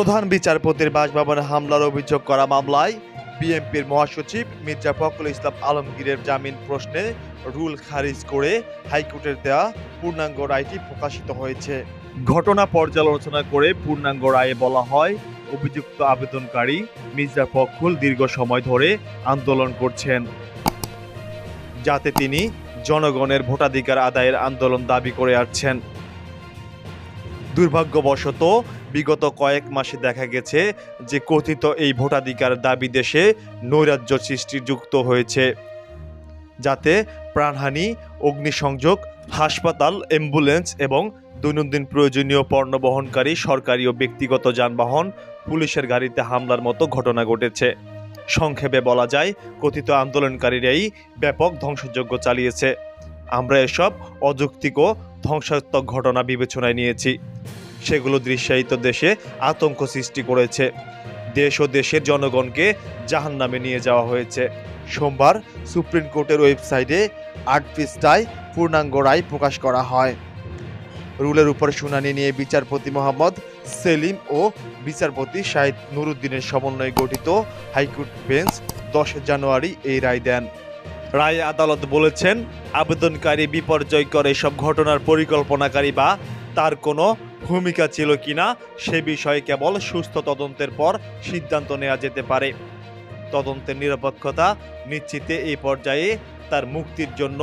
প্রধান বিচারপতির বাসভবনে হামলার অভিযোগ করা মামলায় বিএনপির মহাসচিব মির্জা ফখরুল ইসলাম আলমগীরের জামিন প্রশ্নে রুল খারিজ করে হাইকোর্টের দেওয়া পূর্ণাঙ্গ রায়টি প্রকাশিত হয়েছে। ঘটনা পর্যালোচনা করে পূর্ণাঙ্গ রায়ে বলা হয়, অভিযুক্ত আবেদনকারী মির্জা ফখরুল দীর্ঘ সময় ধরে আন্দোলন করছেন। যাতে তিনি জনগণের ভোটাধিকার আদায়ের আন্দোলন দাবি করে আসছেন। দুর্ভাগ্যবশত বিগত কয়েক মাসে দেখা গেছে যে কথিত এই ভোটাধিকার দাবি দেশে নৈরাজ্য সৃষ্টি যুক্ত হয়েছে, যাতে প্রাণহানি, অগ্নিসংযোগ, হাসপাতাল, অ্যাম্বুলেন্স এবং দৈনন্দিন প্রয়োজনীয় পণ্য বহনকারী সরকারি ও ব্যক্তিগত যানবাহন, পুলিশের গাড়িতে হামলার মতো ঘটনা ঘটেছে। সংক্ষেপে বলা যায়, কথিত আন্দোলনকারীরাই ব্যাপক ধ্বংসযজ্ঞ চালিয়েছে। আমরা এসব অযৌক্তিক ও ধ্বংসাত্মক ঘটনা বিবেচনায় নিয়েছি। সেগুলো দৃশ্যায়িত দেশে আতঙ্ক সৃষ্টি করেছে। দেশ ও দেশের জনগণকে জাহান্নামে নিয়ে যাওয়া হয়েছে। সোমবার সুপ্রিম কোর্টের ওয়েবসাইটে আট পৃষ্ঠায় পূর্ণাঙ্গ রায় প্রকাশ করা হয়। রুলের উপর শুনানি নিয়ে বিচারপতি মোহাম্মদ সেলিম ও বিচারপতি শাহিদ নুরুদ্দিনের সমন্বয়ে গঠিত হাইকোর্ট বেঞ্চ দশ জানুয়ারি এই রায় দেন। রায় আদালত বলেছেন, আবেদনকারী বিপর্যয়কর এসব ঘটনার পরিকল্পনাকারী বা তার কোনো ভূমিকা ছিল কিনা সে বিষয়ে কেবল সুস্থ তদন্তের পর সিদ্ধান্ত নেওয়া যেতে পারে। তদন্তের নিরপেক্ষতা নিশ্চিতে এই পর্যায়ে তার মুক্তির জন্য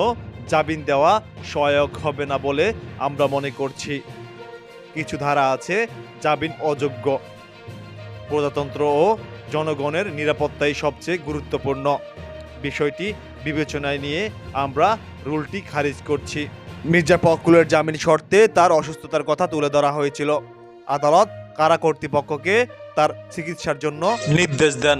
জামিন দেওয়া সহায়ক হবে না বলে আমরা মনে করছি। কিছু ধারা আছে জামিন অযোগ্য। প্রজাতন্ত্র ও জনগণের নিরাপত্তাই সবচেয়ে গুরুত্বপূর্ণ। বিষয়টি বিবেচনায় নিয়ে আমরা রুলটি খারিজ করছি। মির্জা পক্কুলের জামিন শর্তে তার অসুস্থতার কথা তুলে ধরা হয়েছিল। আদালত কারা কর্তৃপক্ষকে তার চিকিৎসার জন্য নির্দেশ দেন।